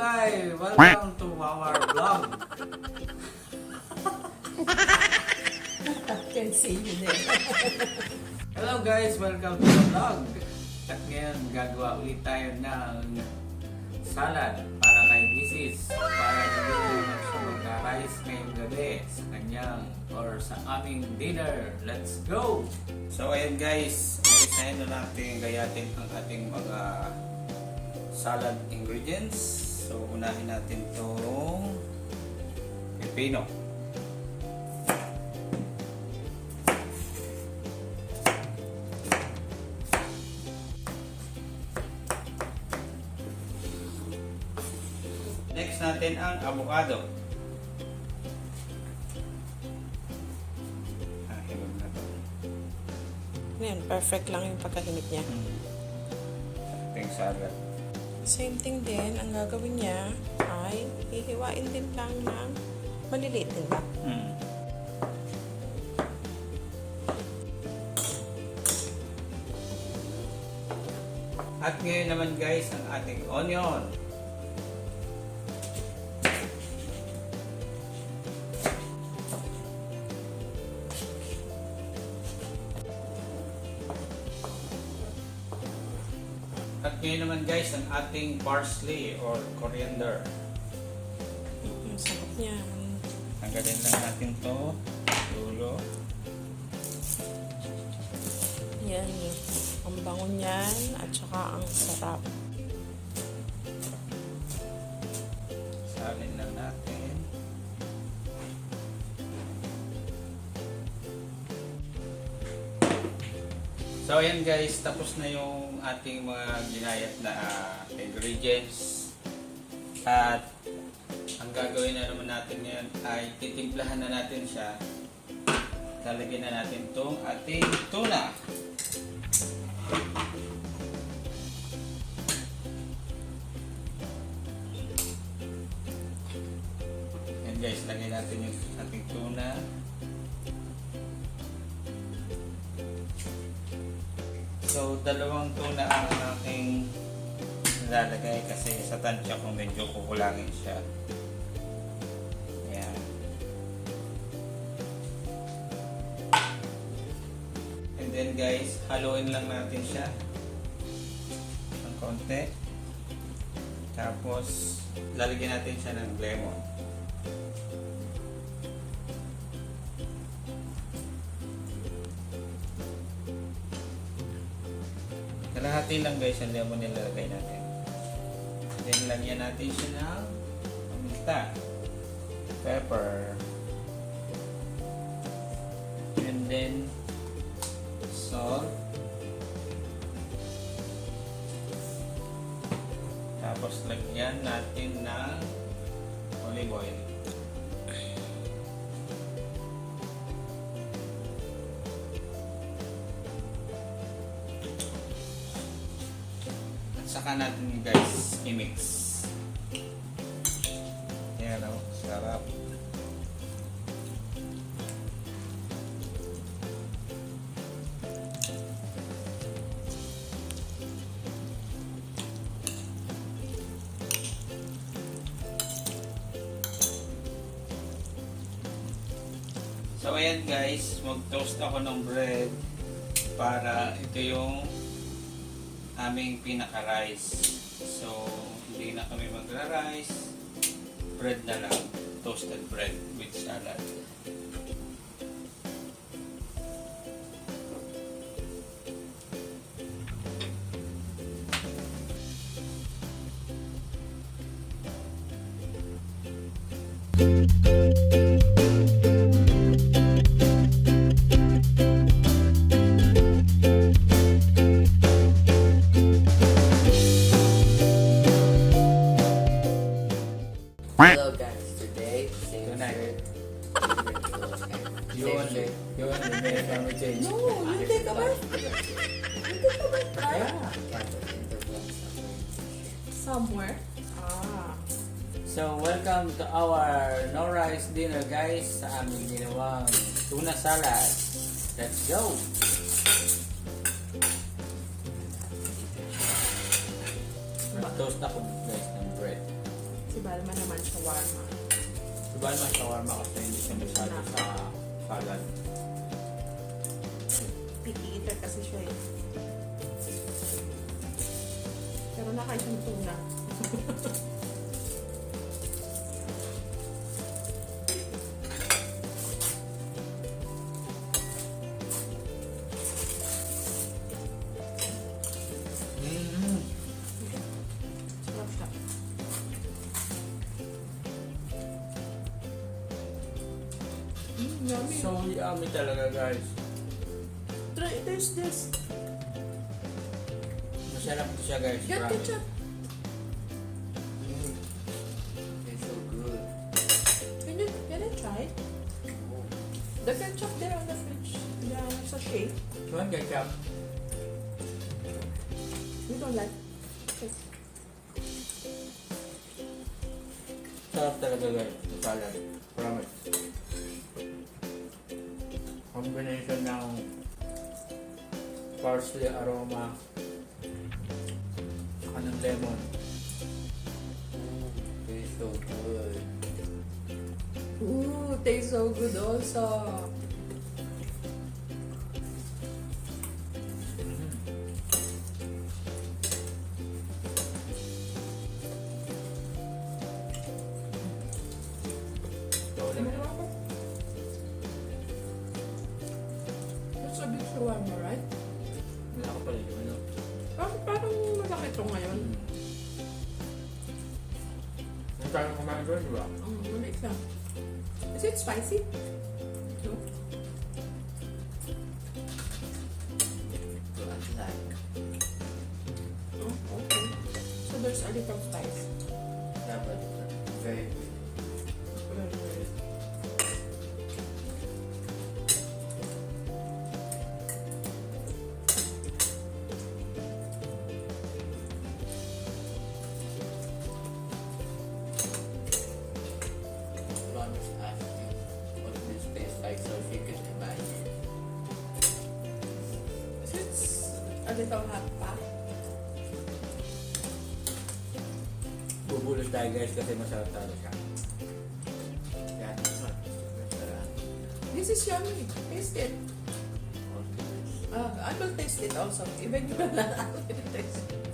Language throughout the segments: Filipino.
Hello guys! Welcome to our vlog. Can see you there. Hello guys! Welcome to the vlog. At ngayon gagawa ulit tayo ng salad para kay Mrs. Para hindi naman siya magka-rice ngayong gabi sa kanyang or sa aming dinner. Let's go! So ayan guys, isahin na natin gayatin ang ating mga salad ingredients. So unahin natin tong pepino. Next natin ang avocado. Ah, hinog na to. Perfect lang yung pagkahinip niya. Ating salad. Same thing din, ang gagawin niya ay hihiwain din lang ng maliliit din lang. Mm. At ngayon naman guys, ang ating onion. At ngayon naman guys, ang ating parsley or coriander. Ang sarap niya. Tanggalin lang natin to. Dulo. Yan yung ang bango niyan at saka ang sarap. Salin lang natin. So ayan guys, tapos na yung ating mga ginayat na ah, ingredients. At ang gagawin na naman natin ngayon ay titimplahan na natin siya. Lalagyan na natin itong ating tuna. Dalawang tuna ang aking nilalagay kasi sa tansya ko medyo kukulangin siya. Yan. And then guys, haluin lang natin siya ng konti. Tapos, lalagyan natin siya ng lemon. Kalahati lang guys ang lemon nilalagay natin. Then lagyan natin siya ng paminta, pepper, and then salt. Tapos lagyan natin ng olive oil. Saka natin guys i-mix. Yan o, sarap. So ayan guys, mag-toast ako ng bread para ito yung aming pinaka-rice. So, hindi na kami magra-rice. Bread na lang. Toasted bread with salad. Somewhere? Ah. So, welcome to our no rice dinner guys sa aming ginawang tuna salad. Let's go! Mag-toast ako guys ng bread. Si Balma naman shawarma. Diba naman shawarma kasi hindi siya masyado sa salad. Picky eater kasi siya eh. Pero nakain siyang tuna. Mm, yummy. So yummy talaga guys. Try this, this. Masarap to siya guys. Get ketchup. Mm. It's so good. Can you, can I try? Oh. The ketchup there on the fridge. The sachet. You want ketchup? You don't like? Okay. Sarap talaga guys. Sa salad. Promise. Combination ng parsley aroma saka ng lemon. Mm, it's so good. Ooh, tastes so good also. Ito ngayon. Ang kaya kumain doon, di ba? Ang maliit lang. Is it spicy? No? Like. Oh, okay. So there's a little spice. Yeah, but very good. A little hot pa? Bubulos tayo guys kasi masarap talaga siya. Yeah, masarap. This is yummy. Taste it. Uh, I will taste it also. Even you will not, I will taste it.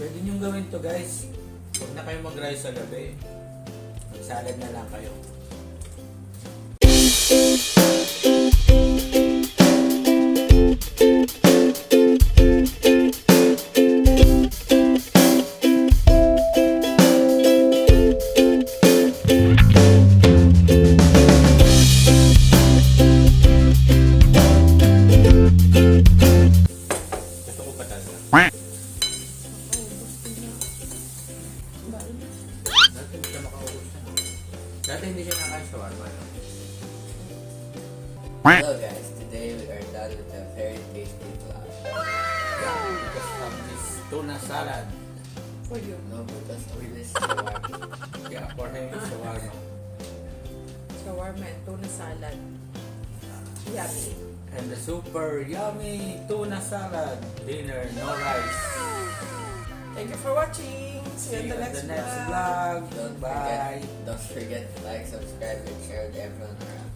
Pwede niyong gawin to guys. Huwag na kayo mag-rice sa gabi. Mag-salad na lang kayo. Salad. For you. No, because of this shawarma. Yeah, for him it's shawarma. Shawarma and tuna salad. Yummy. And the super yummy tuna salad dinner, no rice. Thank you for watching. See you in the next, the next vlog. vlog. Don't Bye. forget, don't forget to like, subscribe, and share with everyone around.